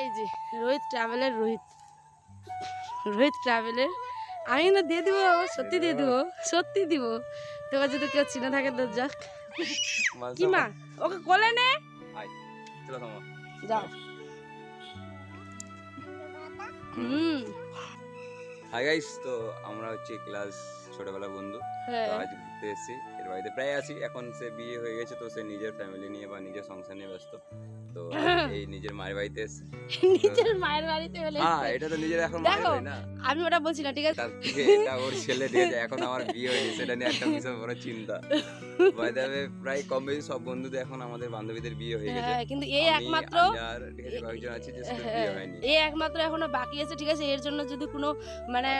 এই যে রোহিত ট্রাভেলের রোহিত। রোহিত ট্রাভেলের আমি না দিয়ে দিব সত্যি দিয়ে দিব সত্যি দিব। তোমার যদি কেউ চিনে থাকে তো যাক। কি মা ওকে কোলে নে। যাও হুম। হাই গাইস তো আমরা হচ্ছে ক্লাস ছোটবেলা বন্ধু। হ্যাঁ। আজ ঘুরতে এসেছি। বাড়িতে। প্রায় আছি এখন সে বিয়ে হয়ে গেছে তো সে নিজের ফ্যামিলি নিয়ে বা নিজের সংসার নিয়ে ব্যস্ত। তো এই নিজের মায়ের বাড়িতে এসেছে। নিজের মায়ের বাড়িতে হলে হ্যাঁ এটা তো নিজের এখন মায়ের বাড়ি না। আমি ওটা বলছি না ঠিক আছে? এটা ওর ছেলে দিয়ে যায় এখন আমার বিয়ে হয়েছে সেটা নিয়ে একটা বিশাল বড় চিন্তা। বাই দ্য ওয়ে প্রায় কম বেশি সব বন্ধুদের এখন আমাদের বান্ধবীদের বিয়ে হয়ে গেছে। হ্যাঁ কিন্তু এই একমাত্র ঠিক আছে কয়েকজন আছে যে সেটা হ্যাঁ, বিয়ে হয়নি। এই একমাত্র এখনও বাকি আছে ঠিক আছে? এর জন্য যদি কোনো মানে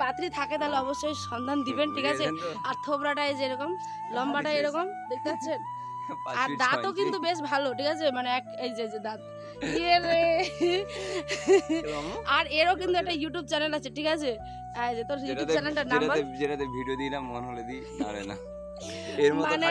পাত্রী থাকে তাহলে অবশ্যই সন্ধান দিবেন ঠিক আছে? আর থোবরাটা এই যে এরকম লম্বাটা এরকম দেখতে পাচ্ছেন? আর দাঁতও কিন্তু বেশ ভালো ঠিক আছে? মানে এক এই যে যে দাঁত। ইয়ে? আর এরও কিন্তু একটা ইউটিউব চ্যানেল আছে ঠিক আছে? এই যে তোর ইউটিউব চ্যানেলটার নাম যেটাতে ভিডিও দিই না মন হলে দিই না। এর মতো মানে।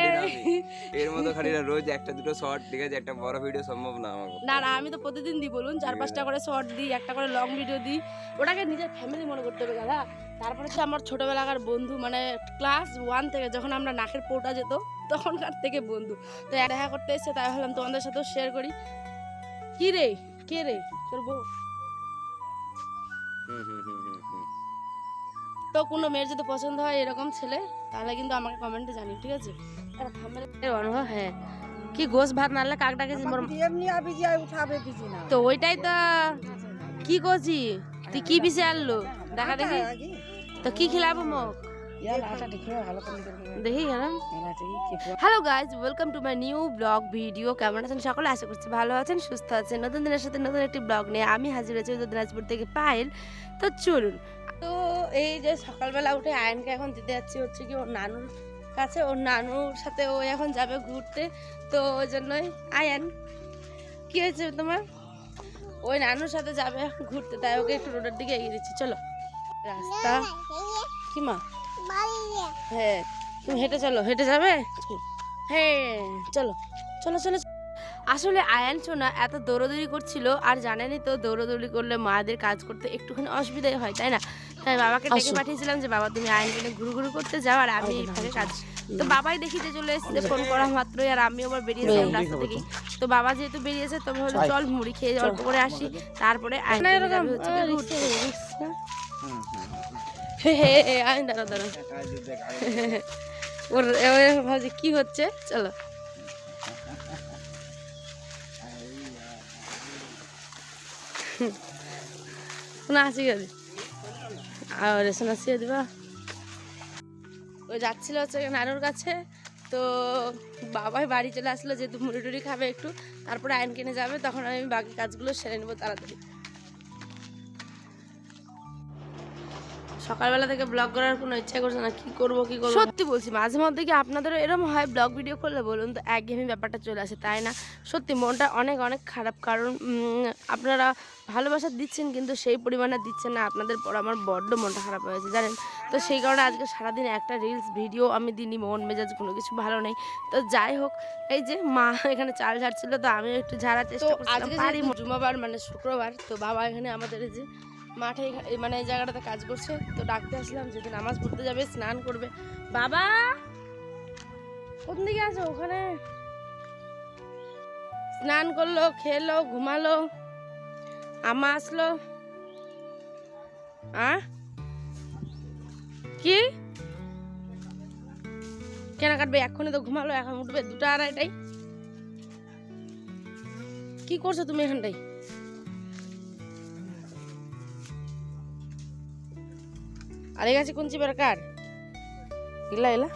এর মতো খালি রোজ একটা দুটো শর্ট ঠিক আছে? একটা বড় ভিডিও সম্ভব না আমার না না আমি তো প্রতিদিন দিই বলুন চার পাঁচটা করে শর্ট দিই একটা করে লং ভিডিও দিই ওটাকে নিজের ফ্যামিলি মনে করতে হবে দাদা। তারপরে হচ্ছে আমার ছোটবেলাকার বন্ধু মানে ক্লাস ওয়ান থেকে যখন আমরা নাকের পোটা যেত তখনকার থেকে বন্ধু। তো দেখা করতে এসেছে তাই ভাবলাম তোমাদের সাথেও শেয়ার করি। কি রে? কে রে? তোর বউ? হুম হুম হুম হুম। তো কোনো মেয়ের যদি পছন্দ হয় এরকম ছেলে তাহলে কিন্তু আমাকে কমেন্টে জানি ঠিক আছে? আর অনুভব হ্যাঁ। কি গোস ভাত নালে কাক ডাকেছি মোর এমনি আবি যাই উঠাবে কিছু না। তো ওইটাই তো। কি করছি তুই কি বিষে আনলো? দেখা দেখি। তো কি খিলাবো মোক? Hello guys welcome to my new vlog video কেমন আছেন সকলে? আশা করছি ভালো আছেন সুস্থ আছেন। নতুন দিনের সাথে নতুন একটি ব্লগ নিয়ে আমি হাজির হয়েছি উত্তর দিনাজপুর থেকে পায়েল। তো চলুন তো এই যে সকালবেলা উঠে আয়নকে এখন দিতে যাচ্ছি হচ্ছে কি ওর নানুর কাছে। ওর নানুর সাথে ও এখন যাবে ঘুরতে। তো ওই জন্যই আয়ান, কি হয়েছে তোমার? ওই নানুর সাথে যাবে ঘুরতে, তাই ওকে একটু রোডের দিকে এগিয়ে দিচ্ছি। চলো। রাস্তা। কি মা? হ্যাঁ তুমি হেঁটে চলো। হেঁটে যাবে? হ্যাঁ চলো। চলো চলো। আসলে আয়ান সোনা এত দৌড়দৌড়ি করছিল, আর জানেনই তো দৌড়দৌড়ি করলে মাদের কাজ করতে একটুখানি অসুবিধাই হয়, তাই না? তাই বাবাকে ডেকে পাঠিয়েছিলাম যে বাবা তুমি নিয়ে ঘুরু ঘুরু করতে যাও আর আমি এইভাবে কাজ তো বাবাই দেখিতে চলে এসেছে ফোন করা মাত্রই আর আমি আবার বেরিয়েছিলাম রাস্তা থেকেই। তো বাবা যেহেতু বেরিয়েছে তবে হলো চল মুড়ি খেয়ে অল্প করে আসি তারপরে আয়ন হচ্ছে ঘুরতে। আয়ন দাঁড়া দাঁড়া ওর ভাবছি কি হচ্ছে? চলো। শোনা আসি গেছে আর শোনা শুয়ে দিবা। ও যাচ্ছিল হচ্ছে নানুর কাছে। তো বাবাই বাড়ি চলে আসলো, যেহেতু মুড়ি টুড়ি খাবে একটু, তারপরে আইন কিনে যাবে, তখন আমি বাকি কাজগুলো সেরে নেব তাড়াতাড়ি। সকালবেলা থেকে ব্লগ করার কোনো ইচ্ছা করছে না। কি করব কি করব? সত্যি বলছি মাঝে মধ্যে কি আপনাদেরও এরকম হয় ব্লগ ভিডিও করলে বলুন তো একঘেয়েমি ব্যাপারটা চলে আসে তাই না? সত্যি মনটা অনেক অনেক খারাপ কারণ আপনারা ভালোবাসা দিচ্ছেন কিন্তু সেই পরিমাণে দিচ্ছেন না আপনাদের পর আমার বড্ড মনটা খারাপ হয়েছে জানেন? তো সেই কারণে আজকে সারাদিন একটা রিলস ভিডিও আমি দিনই মন মেজাজ কোনো কিছু ভালো নেই। তো যাই হোক এই যে মা এখানে চাল ঝাড়ছিল তো আমি একটু ঝাড়ার চেষ্টা করছিলাম জুমাবার মানে শুক্রবার তো বাবা এখানে আমাদের এই যে মাঠে মানে এই জায়গাটাতে কাজ করছে, তো ডাকতে আসলাম, যেদিন নামাজ পড়তে যাবে, স্নান করবে। বাবা! কোন দিকে আছো ওখানে? স্নান করল, খেলো, ঘুমালো, আমা আসলো। আ? কি? কেন কাটবে, এক্ষুনি তো ঘুমালো, এখন উঠবে দুটো আড়াইটাই কি করছ তুমি এখানটাই আরে গেছে কোন চিপের কার? এলা এলা।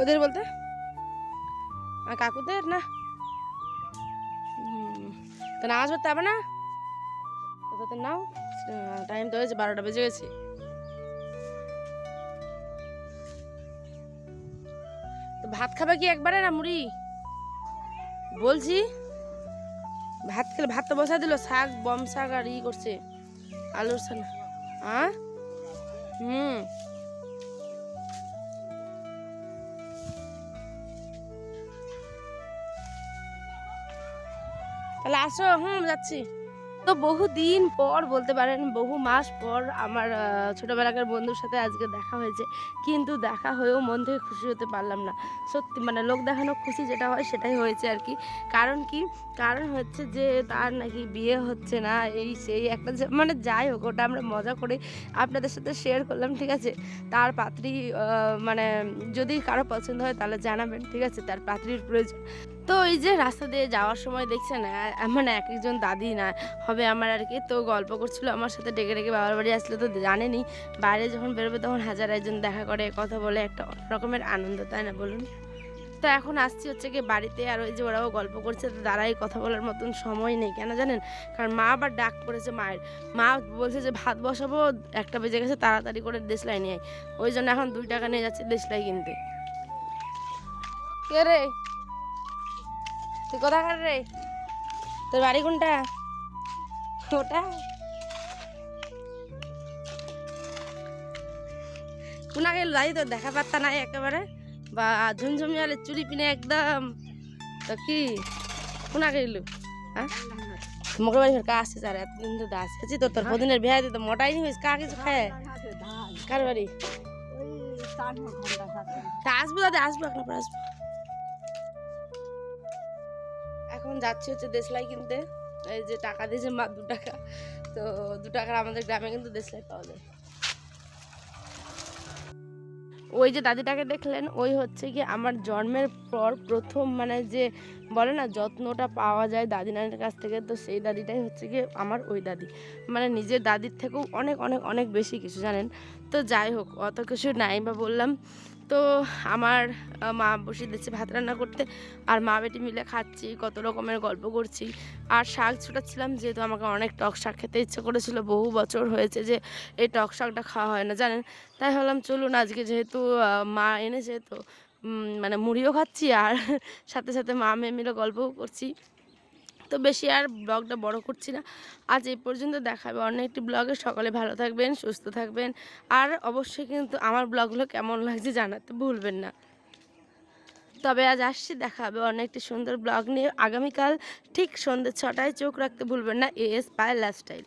ওদের বলতে? কাকুদের? না। তো নামাজ পড়তে হবে না? তোদের নাও। টাইম তো হয়েছে, বারোটা বেজে গেছে। তো ভাত খাবে কি একবারে না মুড়ি? বলছি, ভাত খেলে ভাত তো বসা দিল, শাক বম শাক আর ই করছে, আলুর সানা হ্যাঁ হুম তা তাহলে আসো হুম যাচ্ছি তো বহু দিন পর বলতে পারেন, বহু মাস পর আমার ছোটবেলাকার বন্ধুর সাথে আজকে দেখা হয়েছে। কিন্তু দেখা হয়েও মন থেকে খুশি হতে পারলাম না। সত্যি মানে লোক দেখানো খুশি যেটা হয় সেটাই হয়েছে আর কি। কারণ কি? কারণ হচ্ছে যে তার নাকি বিয়ে হচ্ছে না, এই সেই একটা মানে যাই হোক, ওটা আমরা মজা করে আপনাদের সাথে শেয়ার করলাম, ঠিক আছে? তার পাত্রী মানে যদি কারও পছন্দ হয় তাহলে জানাবেন, ঠিক আছে? তার পাত্রীর প্রয়োজন। তো এই যে রাস্তা দিয়ে যাওয়ার সময় দেখছেন, আ- মানে এক একজন দাদি না, হবে আমার আর কি, তো গল্প করছিল, আমার সাথে ডেকে ডেকে বাবার বাড়ি আসলে, তো জানেনি। বাইরে যখন বেরোবে তখন হাজার একজন দেখা করে, কথা বলে, একটা রকমের আনন্দ, তাই না বলুন? তো এখন আসছি হচ্ছে কি বাড়িতে, আর ওই যে ওরাও গল্প করছে, তো দাঁড়াই কথা বলার মতন সময় নেই, কেন জানেন? কারণ মা আবার ডাক পড়েছে মায়ের। মা বলছে যে, ভাত বসাবো, একটা বেজে গেছে, তাড়াতাড়ি করে দেশলাই নিয়ে ওই জন্য এখন দুই টাকা নিয়ে যাচ্ছি দেশলাই কিনতে। কে রে? তুই কোথাকার রে? তোর বাড়ি কোনটা? ওটা? কোনা গেল যাই তো দেখা পাত্তা নাই একেবারে। বা ঝুমঝুমি আলে চুরি পিনে একদম। তো কি? কোনা গেল? হ্যাঁ মোকে বাড়ি ফের আসছে স্যার? এতদিন তো দাস আছি তো তোর প্রদিনের বিহাই তো মোটাই নি হয়েছে কা কিছু খায়? কার বাড়ি? আসব দাদা আসব এখন আসব। এখন যাচ্ছি হচ্ছে দেশলাই কিনতে। এই যে টাকা দিয়েছে মা দু টাকা। তো দু টাকার আমাদের গ্রামে কিন্তু দেশলাই পাওয়া যায়। ওই যে দাদিটাকে দেখলেন, ওই হচ্ছে কি আমার জন্মের পর প্রথম মানে যে বলে না, যত্নটা পাওয়া যায় দাদি নানির কাছ থেকে, তো সেই দাদিটাই হচ্ছে কি আমার ওই দাদি। মানে নিজের দাদির থেকেও অনেক অনেক অনেক বেশি কিছু, জানেন? তো যাই হোক, অত কিছু নাই বা বললাম। তো আমার মা বসে দিচ্ছে ভাত রান্না করতে। আর মা বেটি মিলে খাচ্ছি, কত রকমের গল্প করছি। আর শাক ছুটাচ্ছিলাম, যেহেতু আমাকে অনেক টক শাক খেতে ইচ্ছে করেছিল। বহু বছর হয়েছে যে এই টক শাকটা খাওয়া হয় না, জানেন? তাই ভাবলাম, চলুন আজকে যেহেতু মা এনেছে, তো মানে মুড়িও খাচ্ছি আর সাথে সাথে মা মেয়ে মিলে গল্পও করছি। তো বেশি আর ব্লগটা বড় করছি না। আজ এই পর্যন্ত দেখাবে অন্য একটি ব্লগে। সকালে ভালো থাকবেন, সুস্থ থাকবেন। আর অবশ্যই কিন্তু আমার ব্লগগুলো কেমন লাগছে জানাতে ভুলবেন না। তবে আজ আসছি, দেখা হবে অন্য একটি সুন্দর ব্লগ নিয়ে। আগামীকাল ঠিক সন্ধ্যে ছটায়, চোখ রাখতে ভুলবেন না। এএস পায় লাইফস্টাইল